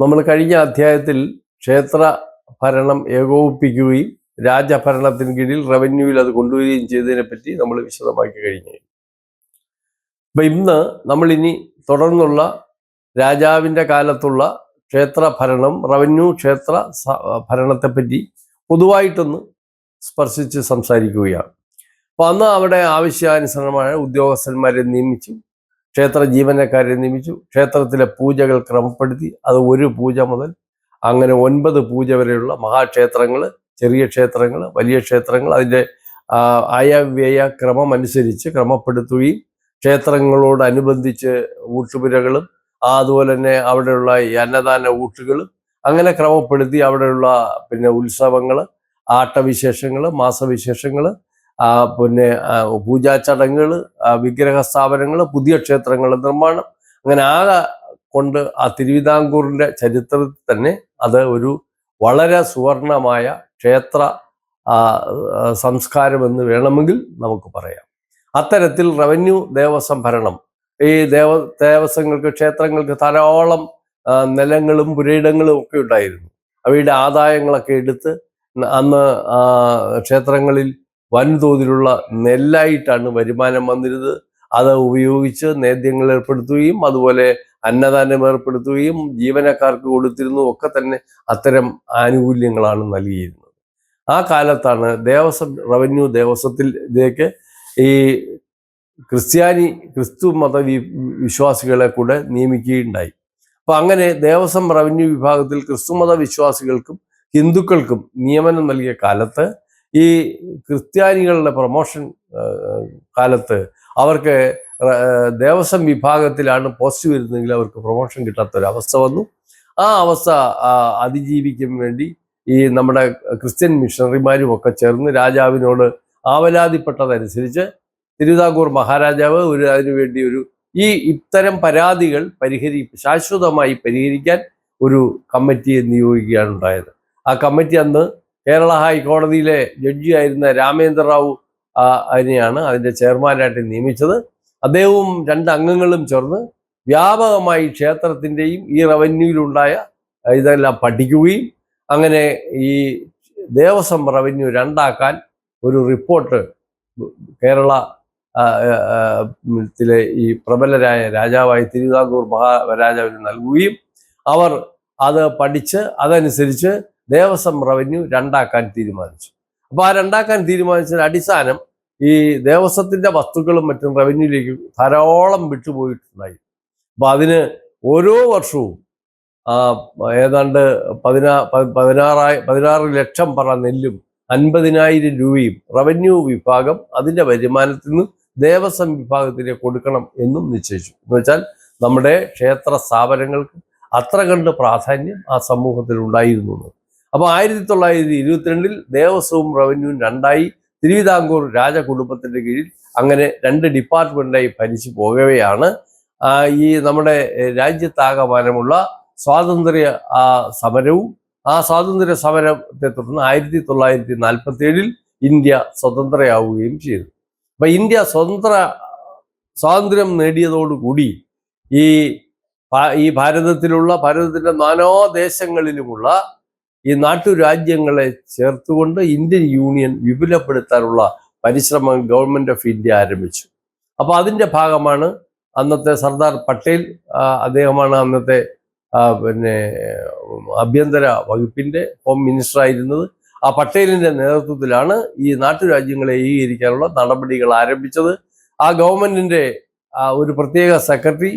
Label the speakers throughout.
Speaker 1: നമ്മൾ കഴിഞ്ഞ അധ്യായത്തിൽ ക്ഷേത്ര ഭരണം ഏകോപിപ്പിക്കുകയും രാജഭരണത്തിന് കീഴിൽ റവന്യൂവിൽ അത് കൊണ്ടുവരികയും ചെയ്തതിനെ പറ്റി നമ്മൾ വിശദമാക്കി കഴിഞ്ഞു. അപ്പൊ ഇന്ന് നമ്മളിനി തുടർന്നുള്ള രാജാവിന്റെ കാലത്തുള്ള ക്ഷേത്ര ഭരണം റവന്യൂ ക്ഷേത്ര ഭരണത്തെപ്പറ്റി പൊതുവായിട്ടൊന്ന് സ്പർശിച്ച് സംസാരിക്കുകയാണ്. അപ്പോൾ അന്ന് അവിടെ ആവശ്യാനുസരണമായ ഉദ്യോഗസ്ഥന്മാരെ നിയമിച്ചു. ക്ഷേത്ര ജീവനക്കാരെ നിയമിച്ചു. ക്ഷേത്രത്തിലെ പൂജകൾ ക്രമപ്പെടുത്തി. അത് ഒരു പൂജ മുതൽ അങ്ങനെ ഒൻപത് പൂജ വരെയുള്ള മഹാക്ഷേത്രങ്ങൾ ചെറിയ ക്ഷേത്രങ്ങൾ വലിയ ക്ഷേത്രങ്ങൾ അതിന്റെ ആയവ്യയ ക്രമം അനുസരിച്ച് ക്രമപ്പെടുത്തുകയും ക്ഷേത്രങ്ങളോടനുബന്ധിച്ച് ഊട്ടുപുരകളും അതുപോലെ തന്നെ അവിടെയുള്ള അന്നദാന ഊട്ടുകളും അങ്ങനെ ക്രമപ്പെടുത്തി അവിടെയുള്ള പിന്നെ ഉത്സവങ്ങൾ ആട്ടവിശേഷങ്ങൾ മാസവിശേഷങ്ങൾ പിന്നെ പൂജാ ചടങ്ങുകൾ വിഗ്രഹ സ്ഥാപനങ്ങൾ പുതിയ ക്ഷേത്രങ്ങളുടെ നിർമ്മാണം. അങ്ങനെ ആകെ കൊണ്ട് ആ തിരുവിതാംകൂറിന്റെ ചരിത്രത്തിൽ തന്നെ അത് ഒരു വളരെ സുവർണമായ ക്ഷേത്ര സംസ്കാരമെന്ന് വേണമെങ്കിൽ നമുക്ക് പറയാം. അത്തരത്തിൽ റവന്യൂ ദേവസ്വം ഭരണം ഈ ദേവ ദേവസ്വങ്ങൾക്ക് ക്ഷേത്രങ്ങൾക്ക് ധാരാളം നിലങ്ങളും പുരയിടങ്ങളും ഒക്കെ ഉണ്ടായിരുന്നു. അവയുടെ ആദായങ്ങളൊക്കെ എടുത്ത് അന്ന് ക്ഷേത്രങ്ങളിൽ വൻതോതിലുള്ള നെല്ലായിട്ടാണ് വരുമാനം വന്നിരുന്നത്. അത് ഉപയോഗിച്ച് നേദ്യങ്ങൾ ഏർപ്പെടുത്തുകയും അതുപോലെ അന്നദാനം ഏർപ്പെടുത്തുകയും ജീവനക്കാർക്ക് കൊടുത്തിരുന്നു ഒക്കെ തന്നെ അത്തരം ആനുകൂല്യങ്ങളാണ് നൽകിയിരുന്നത്. ആ കാലത്താണ് ദേവസ്വം റവന്യൂ ദേവസ്വത്തിൽ ഇതിലേക്ക് ഈ ക്രിസ്ത്യാനി ക്രിസ്തു മത വിശ്വാസികളെ കൂടെ നിയമിക്കുകയുണ്ടായി. അപ്പൊ അങ്ങനെ ദേവസ്വം റവന്യൂ വിഭാഗത്തിൽ ക്രിസ്തുമത വിശ്വാസികൾക്കും ഹിന്ദുക്കൾക്കും നിയമനം നൽകിയ കാലത്ത് ഈ ക്രിസ്ത്യാനികളുടെ പ്രൊമോഷൻ കാലത്ത് അവർക്ക് ദേവസ്വം വിഭാഗത്തിലാണ് പോസ്റ്റ് വരുന്നതെങ്കിൽ അവർക്ക് പ്രൊമോഷൻ കിട്ടാത്തൊരവസ്ഥ വന്നു. ആ അവസ്ഥ അതിജീവിക്കാൻ വേണ്ടി ഈ നമ്മുടെ ക്രിസ്ത്യൻ മിഷണറിമാരും ഒക്കെ ചേർന്ന് രാജാവിനോട് ആവലാതിപ്പെട്ടതനുസരിച്ച് തിരുവിതാംകൂർ മഹാരാജാവ് ഒരു അതിനുവേണ്ടി ഒരു ഈ ഇത്തരം പരാതികൾ പരിഹരി ശാശ്വതമായി പരിഹരിക്കാൻ ഒരു കമ്മിറ്റിയെ നിയോഗിക്കുകയാണ് ഉണ്ടായത്. ആ കമ്മിറ്റി അന്ന് കേരള ഹൈക്കോടതിയിലെ ജഡ്ജിയായിരുന്ന രാമേന്ദ്ര റാവു അതിനെയാണ് അതിന്റെ ചെയർമാനായിട്ട് നിയമിച്ചത്. അദ്ദേഹവും രണ്ട് അംഗങ്ങളും ചേർന്ന് വ്യാപകമായി ക്ഷേത്രത്തിന്റെയും ഈ റവന്യൂവിലുണ്ടായ ഇതെല്ലാം പഠിക്കുകയും അങ്ങനെ ഈ ദേവസ്വം റവന്യൂ രണ്ടാക്കാൻ ഒരു റിപ്പോർട്ട് കേരള ത്തിലെ ഈ പ്രബലരായ രാജാവായി തിരുവിതാംകൂർ മഹാരാജാവിന് നൽകുകയും അവർ അത് പഠിച്ച് അതനുസരിച്ച് ദേവസ്വം റവന്യൂ രണ്ടാക്കാൻ തീരുമാനിച്ചു. അപ്പോൾ ആ രണ്ടാക്കാൻ തീരുമാനിച്ചതിന് അടിസ്ഥാനം ഈ ദേവസ്വത്തിന്റെ വസ്തുക്കളും മറ്റും റവന്യൂയിലേക്ക് ധാരാളം വിട്ടുപോയിട്ടുണ്ടായി. അപ്പൊ അതിന് ഓരോ വർഷവും ഏതാണ്ട് പതിനാ പതിനാറായി പതിനാറ് ലക്ഷം പറ നെല്ലും അൻപതിനായിരം രൂപയും റവന്യൂ വിഭാഗം അതിന്റെ വരുമാനത്തിൽ നിന്ന് ദേവസ്വം വിഭാഗത്തിലേക്ക് കൊടുക്കണം എന്നും നിശ്ചയിച്ചു. എന്ന് വെച്ചാൽ നമ്മുടെ ക്ഷേത്ര സ്ഥാപനങ്ങൾക്ക് അത്ര കണ്ട് പ്രാധാന്യം ആ സമൂഹത്തിൽ ഉണ്ടായിരുന്നു എന്ന്. അപ്പൊ ആയിരത്തി തൊള്ളായിരത്തി ഇരുപത്തിരണ്ടിൽ ദേവസ്വവും റവന്യൂവും രണ്ടായി തിരുവിതാംകൂർ രാജകുടുംബത്തിന്റെ കീഴിൽ അങ്ങനെ രണ്ട് ഡിപ്പാർട്ട്മെന്റായി ഭരിച്ചു പോകവെയാണ് ഈ നമ്മുടെ രാജ്യത്താകമാനമുള്ള സ്വാതന്ത്ര്യ സമരവും ആ സ്വാതന്ത്ര്യ സമരത്തെ തുടർന്ന് ആയിരത്തി തൊള്ളായിരത്തി നാൽപ്പത്തി ഏഴിൽ ഇന്ത്യ സ്വതന്ത്രയാവുകയും ചെയ്തു അപ്പൊ ഇന്ത്യ സ്വതന്ത്ര സ്വാതന്ത്ര്യം നേടിയതോടുകൂടി ഈ ഈ ഭാരതത്തിലുള്ള ഭാരതത്തിന്റെ നാനാ ദേശങ്ങളിലുമുള്ള ഈ നാട്ടുരാജ്യങ്ങളെ ചേർത്തുകൊണ്ട് ഇന്ത്യൻ യൂണിയൻ വിപുലപ്പെടുത്താനുള്ള പരിശ്രമം ഗവൺമെന്റ് ഓഫ് ഇന്ത്യ ആരംഭിച്ചു. അപ്പോൾ അതിന്റെ ഭാഗമാണ് അന്നത്തെ സർദാർ പട്ടേൽ അദ്ദേഹമാണ് അന്നത്തെ പിന്നെ ആഭ്യന്തര വകുപ്പിന്റെ ഹോം മിനിസ്റ്റർ ആയിരുന്നത്. ആ പട്ടേലിന്റെ നേതൃത്വത്തിലാണ് ഈ നാട്ടുരാജ്യങ്ങളെ ഏകീകരിക്കാനുള്ള നടപടികൾ ആരംഭിച്ചത്. ആ ഗവൺമെന്റിന്റെ ഒരു പ്രത്യേക സെക്രട്ടറി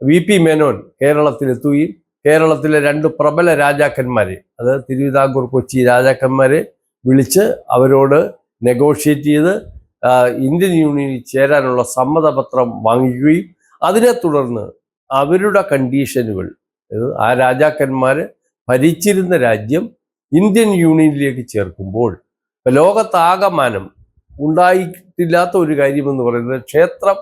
Speaker 1: വി പി മേനോൻ കേരളത്തിലെത്തുകയും കേരളത്തിലെ രണ്ട് പ്രബല രാജാക്കന്മാരെ അത് തിരുവിതാംകൂർ കൊച്ചി രാജാക്കന്മാരെ വിളിച്ച് അവരോട് നെഗോഷിയേറ്റ് ചെയ്ത് ഇന്ത്യൻ യൂണിയനിൽ ചേരാനുള്ള സമ്മതപത്രം വാങ്ങിക്കുകയും അതിനെ തുടർന്ന് അവരുടെ കണ്ടീഷനുകൾ ആ രാജാക്കന്മാർ ഭരിച്ചിരുന്ന രാജ്യം ഇന്ത്യൻ യൂണിയനിലേക്ക് ചേർക്കുമ്പോൾ ലോകത്താകമാനം ഉണ്ടായിട്ടില്ലാത്ത ഒരു കാര്യമെന്ന് പറയുന്നത് ക്ഷേത്രം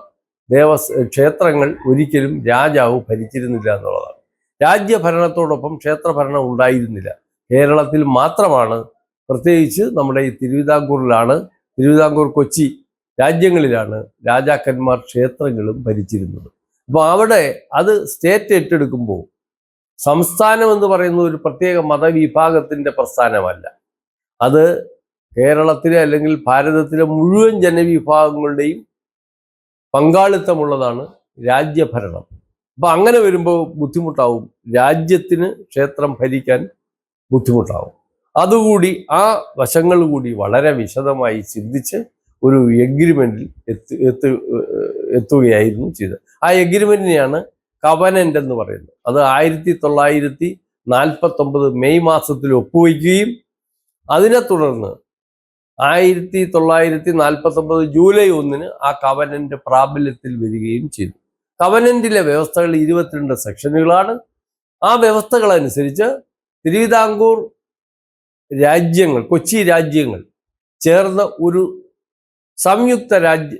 Speaker 1: ദേവസ് ക്ഷേത്രങ്ങൾ ഒരിക്കലും രാജാവ് ഭരിച്ചിരുന്നില്ല എന്നുള്ളതാണ്. രാജ്യഭരണത്തോടൊപ്പം ക്ഷേത്രഭരണം ഉണ്ടായിരുന്നില്ല. കേരളത്തിൽ മാത്രമാണ്. പ്രത്യേകിച്ച് നമ്മുടെ ഈ തിരുവിതാംകൂറിലാണ്. തിരുവിതാംകൂർ കൊച്ചി രാജ്യങ്ങളിലാണ് രാജാക്കന്മാർ ക്ഷേത്രങ്ങളും ഭരിച്ചിരുന്നത്. അപ്പോൾ അവിടെ അത് സ്റ്റേറ്റ് ഏറ്റെടുക്കുമ്പോൾ സംസ്ഥാനം എന്ന് പറയുന്നത് ഒരു പ്രത്യേക മതവിഭാഗത്തിന്റെ പ്രസ്ഥാനമല്ല. അത് കേരളത്തിലെ അല്ലെങ്കിൽ ഭാരതത്തിലെ മുഴുവൻ ജനവിഭാഗങ്ങളുടെയും പങ്കാളിത്തമുള്ളതാണ് രാജ്യഭരണം. അപ്പൊ അങ്ങനെ വരുമ്പോൾ ബുദ്ധിമുട്ടാവും. രാജ്യത്തിന് ക്ഷേത്രം ഭരിക്കാൻ ബുദ്ധിമുട്ടാവും. അതുകൂടി ആ വശങ്ങൾ കൂടി വളരെ വിശദമായി ചിന്തിച്ച് ഒരു എഗ്രിമെന്റിൽ എത്തു എത്തു എത്തുകയായിരുന്നു ചെയ്തത്. ആ എഗ്രിമെന്റിനെയാണ് കവനന്റ് എന്ന് പറയുന്നത്. അത് ആയിരത്തി തൊള്ളായിരത്തി നാൽപ്പത്തി ഒമ്പത് മെയ് മാസത്തിൽ ഒപ്പുവയ്ക്കുകയും അതിനെ തുടർന്ന് ആയിരത്തി തൊള്ളായിരത്തി നാൽപ്പത്തി ഒമ്പത് ജൂലൈ ഒന്നിന് ആ കവനന്റ് പ്രാബല്യത്തിൽ വരികയും ചെയ്തു. കവനന്റിലെ വ്യവസ്ഥകൾ ഇരുപത്തിരണ്ട് സെക്ഷനുകളാണ്. ആ വ്യവസ്ഥകൾ അനുസരിച്ച് തിരുവിതാംകൂർ രാജ്യങ്ങൾ കൊച്ചി രാജ്യങ്ങൾ ചേർന്ന ഒരു സംയുക്ത രാജ്യ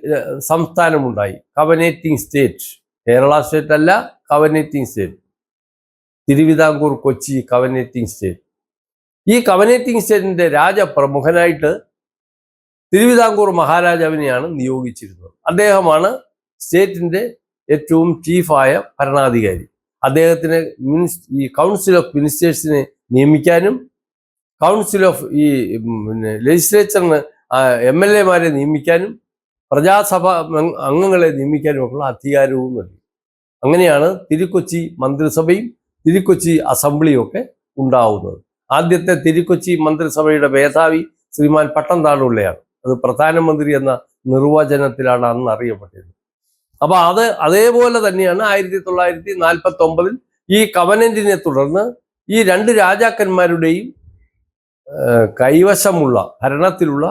Speaker 1: സംസ്ഥാനമുണ്ടായി. കവനേറ്റിംഗ് സ്റ്റേറ്റ് കേരള സ്റ്റേറ്റ് അല്ല covenanting state Thiruvithamkoor Kochi covenanting state ഈ കവനേറ്റിംഗ് സ്റ്റേറ്റിന്റെ രാജപ്രമുഖനായിട്ട് തിരുവിതാംകൂർ മഹാരാജാവിനെയാണ് നിയോഗിച്ചിരുന്നത്. അദ്ദേഹമാണ് സ്റ്റേറ്റിന്റെ ഏറ്റവും ചീഫായ ഭരണാധികാരി. അദ്ദേഹത്തിന് മിനിസ് ഈ കൗൺസിൽ ഓഫ് മിനിസ്റ്റേഴ്സിനെ നിയമിക്കാനും കൗൺസിൽ ഓഫ് ഈ പിന്നെ ലെജിസ്ലേച്ചറിന് എം എൽ എമാരെ നിയമിക്കാനും പ്രജാസഭ അംഗങ്ങളെ നിയമിക്കാനും ഉള്ള അധികാരവും നൽകി. അങ്ങനെയാണ് തിരുക്കൊച്ചി മന്ത്രിസഭയും തിരുക്കൊച്ചി അസംബ്ലിയും ഒക്കെ ഉണ്ടാവുന്നത്. ആദ്യത്തെ തിരുക്കൊച്ചി മന്ത്രിസഭയുടെ മേധാവി ശ്രീമാൻ പട്ടം താണുള്ളയാണ് അത് പ്രധാനമന്ത്രി എന്ന നിർവചനത്തിലാണ് അന്ന് അറിയപ്പെട്ടത്. അപ്പൊ അത് അതേപോലെ തന്നെയാണ് ആയിരത്തി തൊള്ളായിരത്തി നാൽപ്പത്തി ഒമ്പതിൽ ഈ കവനന്റിനെ തുടർന്ന് ഈ രണ്ട് രാജാക്കന്മാരുടെയും കൈവശമുള്ള ഭരണത്തിലുള്ള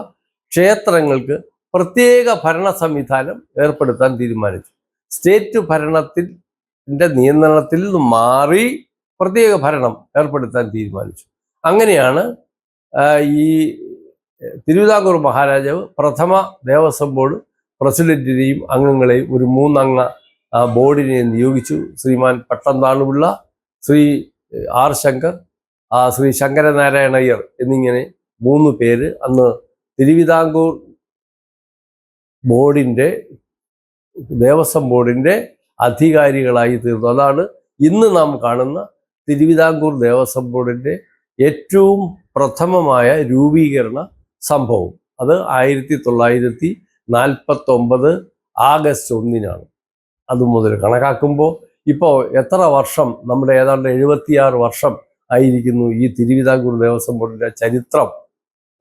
Speaker 1: ക്ഷേത്രങ്ങൾക്ക് പ്രത്യേക ഭരണ സംവിധാനം ഏർപ്പെടുത്താൻ തീരുമാനിച്ചു. സ്റ്റേറ്റ് ഭരണത്തിൽ നിയന്ത്രണത്തിൽ നിന്ന് മാറി പ്രത്യേക ഭരണം ഏർപ്പെടുത്താൻ തീരുമാനിച്ചു. അങ്ങനെയാണ് ഈ തിരുവിതാംകൂർ മഹാരാജാവ് പ്രഥമ ദേവസ്വം ബോർഡ് പ്രസിഡന്റിനെയും അംഗങ്ങളെ ഒരു മൂന്നംഗ ബോർഡിനെ നിയോഗിച്ചു. ശ്രീമാൻ പട്ടന്താളുപിള്ള ശ്രീ ആർ ശങ്കർ ശ്രീ ശങ്കരനാരായണയ്യർ എന്നിങ്ങനെ മൂന്ന് പേര് അന്ന് തിരുവിതാംകൂർ ബോർഡിന്റെ ദേവസ്വം ബോർഡിന്റെ അധികാരികളായി തീർന്നു. അതാണ് ഇന്ന് നാം കാണുന്ന തിരുവിതാംകൂർ ദേവസ്വം ബോർഡിന്റെ ഏറ്റവും പ്രഥമമായ രൂപീകരണ സംഭവം. അത് ആയിരത്തി തൊള്ളായിരത്തി നാൽപ്പത്തി ഒമ്പത് ആഗസ്റ്റ് ഒന്നിനാണ്. അത് മുതൽ കണക്കാക്കുമ്പോൾ ഇപ്പോൾ എത്ര വർഷം നമ്മുടെ ഏതാണ്ട് എഴുപത്തിയാറ് വർഷം ആയിരിക്കുന്നു ഈ തിരുവിതാംകൂർ ദേവസ്വം ബോർഡിന്റെ ചരിത്രം.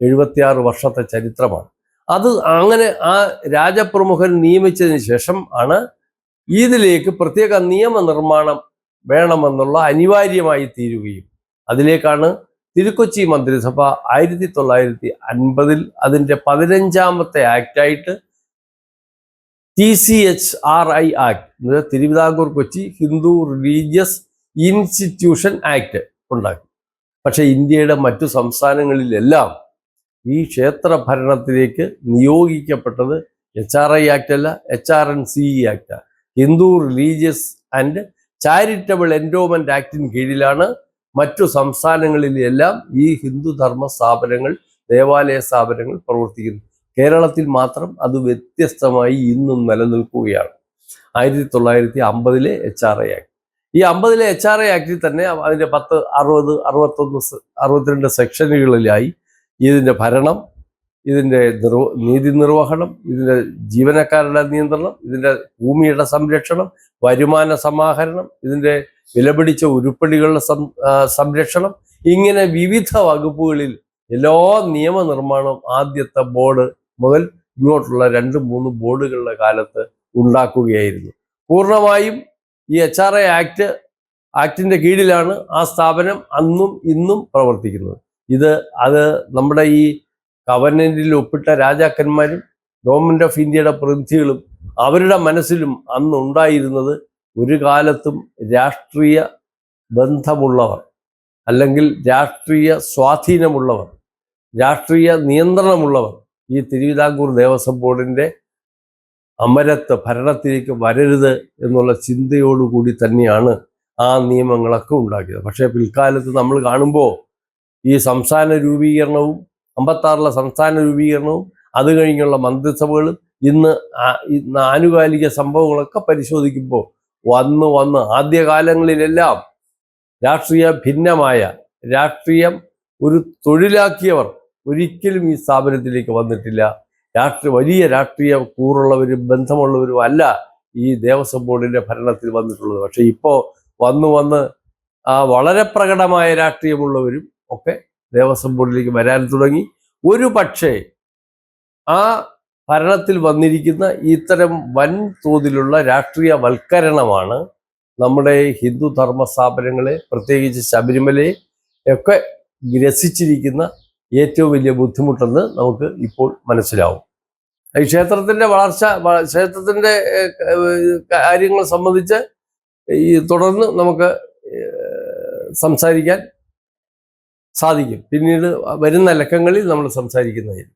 Speaker 1: എഴുപത്തിയാറ് വർഷത്തെ ചരിത്രമാണ്. അത് അങ്ങനെ ആ രാജപ്രമുഖൻ നിയമിച്ചതിന് ശേഷം ആണ് ഇതിലേക്ക് പ്രത്യേക നിയമനിർമ്മാണം വേണമെന്നുള്ള അനിവാര്യമായി തീരുകയും. അതിലേക്കാണ് തിരുക്കൊച്ചി മന്ത്രിസഭ ആയിരത്തി തൊള്ളായിരത്തി അൻപതിൽ അതിന്റെ പതിനഞ്ചാമത്തെ ആക്റ്റായിട്ട് T C H R I act Thiruvithamkoor Kochi Hindu religious institution act ഉണ്ടാക്കി. പക്ഷേ ഇന്ത്യയുടെ മറ്റു സംസ്ഥാനങ്ങളിലെല്ലാം ഈ ക്ഷേത്ര ഭരണത്തിലേക്ക് നിയോഗിക്കപ്പെട്ടത് എച്ച് ആർ ഐ ആക്ട് അല്ല H R N C E act Hindu religious and charitable endowment ആക്ടിന് കീഴിലാണ് മറ്റു സംസ്ഥാനങ്ങളിലെല്ലാം ഈ ഹിന്ദു ധർമ്മ സ്ഥാപനങ്ങൾ ദേവാലയ സ്ഥാപനങ്ങൾ പ്രവർത്തിക്കുന്നു. കേരളത്തിൽ മാത്രം അത് വ്യത്യസ്തമായി ഇന്നും നിലനിൽക്കുകയാണ്. ആയിരത്തി തൊള്ളായിരത്തി അമ്പതിലെ എച്ച് ആർ ഐ ആക്ട്. ഈ അമ്പതിലെ എച്ച് ആർ ഐ ആക്ടിൽ തന്നെ അതിന്റെ പത്ത് അറുപത് അറുപത്തൊന്ന് അറുപത്തിരണ്ട് സെക്ഷനുകളിലായി ഇതിന്റെ ഭരണം ഇതിന്റെ നിർവ നീതി നിർവഹണം ഇതിന്റെ ജീവനക്കാരുടെ നിയന്ത്രണം ഇതിന്റെ ഭൂമിയുടെ സംരക്ഷണം വരുമാന സമാഹരണം ഇതിന്റെ വിലപിടിച്ച ഉരുപ്പടികളുടെ സംരക്ഷണം ഇങ്ങനെ വിവിധ വകുപ്പുകളിൽ എല്ലാ നിയമനിർമ്മാണം ആദ്യത്തെ ബോർഡ് മുതൽ ഇങ്ങോട്ടുള്ള രണ്ട് മൂന്ന് ബോർഡുകളുടെ കാലത്ത് ഉണ്ടാക്കുകയായിരുന്നു. പൂർണമായും ഈ എച്ച് ആർ ഐ ആക്ട് ആക്ടിന്റെ കീഴിലാണ് ആ സ്ഥാപനം അന്നും ഇന്നും പ്രവർത്തിക്കുന്നത്. ഇത് അത് നമ്മുടെ ഈ കവനന്റിൽ ഒപ്പിട്ട രാജാക്കന്മാരും ഗവൺമെന്റ് ഓഫ് ഇന്ത്യയുടെ പ്രതിനിധികളും അവരുടെ മനസ്സിലും അന്ന് ഉണ്ടായിരുന്നത് ഒരു കാലത്തും രാഷ്ട്രീയ ബന്ധമുള്ളവർ അല്ലെങ്കിൽ രാഷ്ട്രീയ സ്വാധീനമുള്ളവർ രാഷ്ട്രീയ നിയന്ത്രണമുള്ളവർ ഈ തിരുവിതാംകൂർ ദേവസ്വം ബോർഡിന്റെ അമരത്ത് ഭരണത്തിലേക്ക് വരരുത് എന്നുള്ള ചിന്തയോടുകൂടി തന്നെയാണ് ആ നിയമങ്ങളൊക്കെ ഉണ്ടാക്കിയത്. പക്ഷേ പിൽക്കാലത്ത് നമ്മൾ കാണുമ്പോൾ ഈ സംസ്ഥാന രൂപീകരണവും അമ്പത്താറിലെ സംസ്ഥാന രൂപീകരണവും അത് കഴിഞ്ഞുള്ള മന്ത്രിസഭകളും ഇന്ന് ആനുകാലിക സംഭവങ്ങളൊക്കെ പരിശോധിക്കുമ്പോൾ വന്ന് വന്ന് ആദ്യകാലങ്ങളിലെല്ലാം രാഷ്ട്രീയ ഭിന്നമായ രാഷ്ട്രീയം ഒരു തൊഴിലാക്കിയവർ ഒരിക്കലും ഈ സ്ഥാപനത്തിലേക്ക് വന്നിട്ടില്ല. രാഷ്ട്രീയ വലിയ രാഷ്ട്രീയ കൂറുള്ളവരും ബന്ധമുള്ളവരും അല്ല ഈ ദേവസ്വം ബോർഡിന്റെ ഭരണത്തിൽ വന്നിട്ടുള്ളത്. പക്ഷേ ഇപ്പോൾ വന്നു വന്ന് വളരെ പ്രകടമായ രാഷ്ട്രീയമുള്ളവരും ഒക്കെ ദേവസ്വം ബോർഡിലേക്ക് വരാൻ തുടങ്ങി. ഒരു പക്ഷേ ആ ഭരണത്തിൽ വന്നിരിക്കുന്ന ഇത്തരം വൻ തോതിലുള്ള രാഷ്ട്രീയ വൽക്കരണമാണ് നമ്മുടെ ഹിന്ദു ധർമ്മ സ്ഥാപനങ്ങളെ പ്രത്യേകിച്ച് ശബരിമലയെ ഒക്കെ ഗ്രസിച്ചിരിക്കുന്ന ഏറ്റവും വലിയ ബുദ്ധിമുട്ടെന്ന് നമുക്ക് ഇപ്പോൾ മനസ്സിലാവും. ഈ ക്ഷേത്രത്തിന്റെ വളർച്ച ക്ഷേത്രത്തിന്റെ കാര്യങ്ങൾ സംബന്ധിച്ച് ഈ തുടർന്ന് നമുക്ക് സംസാരിക്കാൻ സാധിക്കും. പിന്നീട് വരുന്ന ലക്കങ്ങളിൽ നമ്മൾ സംസാരിക്കുന്നതായിരിക്കും.